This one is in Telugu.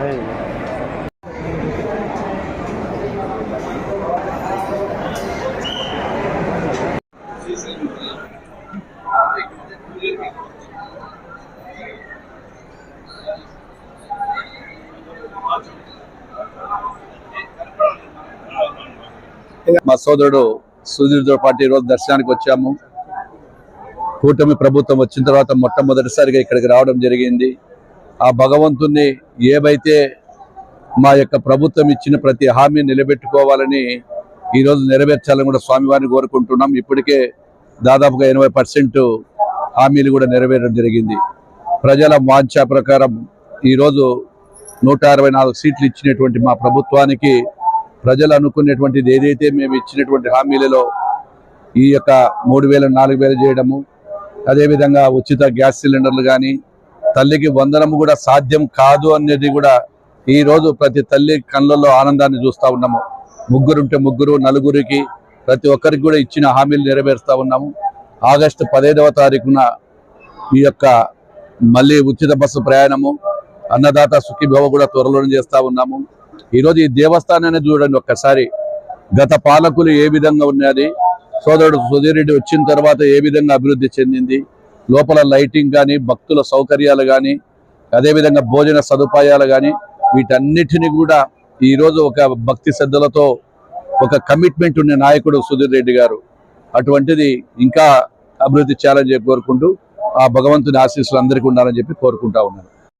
మా సోదరుడు సుధీర్తో పాటు ఈరోజు దర్శనానికి వచ్చాము. కూటమి ప్రభుత్వం వచ్చిన తర్వాత మొట్టమొదటిసారిగా ఇక్కడికి రావడం జరిగింది. ఆ భగవంతుణ్ణి ఏవైతే మా యొక్క ప్రభుత్వం ఇచ్చిన ప్రతి హామీ నిలబెట్టుకోవాలని ఈరోజు నెరవేర్చాలని కూడా స్వామివారిని కోరుకుంటున్నాం. ఇప్పటికే దాదాపుగా ఎనభై పర్సెంట్ హామీలు కూడా నెరవేరడం జరిగింది. ప్రజల వాంఛ ప్రకారం ఈరోజు నూట అరవై నాలుగు సీట్లు ఇచ్చినటువంటి మా ప్రభుత్వానికి ప్రజలు అనుకునేటువంటిది ఏదైతే మేము ఇచ్చినటువంటి హామీలలో ఈ యొక్క మూడు వేల నాలుగు వేలు చేయడము అదేవిధంగా ఉచిత గ్యాస్ సిలిండర్లు కానీ తల్లికి వందనము కూడా సాధ్యం కాదు అనేది కూడా ఈరోజు ప్రతి తల్లి కళ్ళల్లో ఆనందాన్ని చూస్తూ ఉన్నాము. ముగ్గురుంటే ముగ్గురు నలుగురికి ప్రతి ఒక్కరికి కూడా ఇచ్చిన హామీలు నెరవేరుస్తూ ఉన్నాము. ఆగస్టు పదహైదవ తారీఖున ఈ యొక్క మళ్ళీ ఉచిత బస్సు ప్రయాణము అన్నదాత సుఖీభవ కూడా త్వరలోనే చేస్తూ ఉన్నాము. ఈరోజు ఈ దేవస్థానాన్ని చూడండి ఒక్కసారి. గత పాలకులు ఏ విధంగా ఉన్నది సోదరుడు సుధీరెడ్డి వచ్చిన తర్వాత ఏ విధంగా అభివృద్ధి చెందింది? లోపల లైటింగ్ కానీ భక్తుల సౌకర్యాలు కానీ అదేవిధంగా భోజన సదుపాయాలు కానీ వీటన్నిటిని కూడా ఈరోజు ఒక భక్తి శ్రద్ధలతో ఒక కమిట్మెంట్ ఉన్న నాయకుడు సుధీర్ రెడ్డి గారు. అటువంటిది ఇంకా అభివృద్ధి చేయాలని చెప్పి కోరుకుంటూ ఆ భగవంతుని ఆశీస్సులు అందరికీ ఉండాలని చెప్పి కోరుకుంటా ఉన్నాను.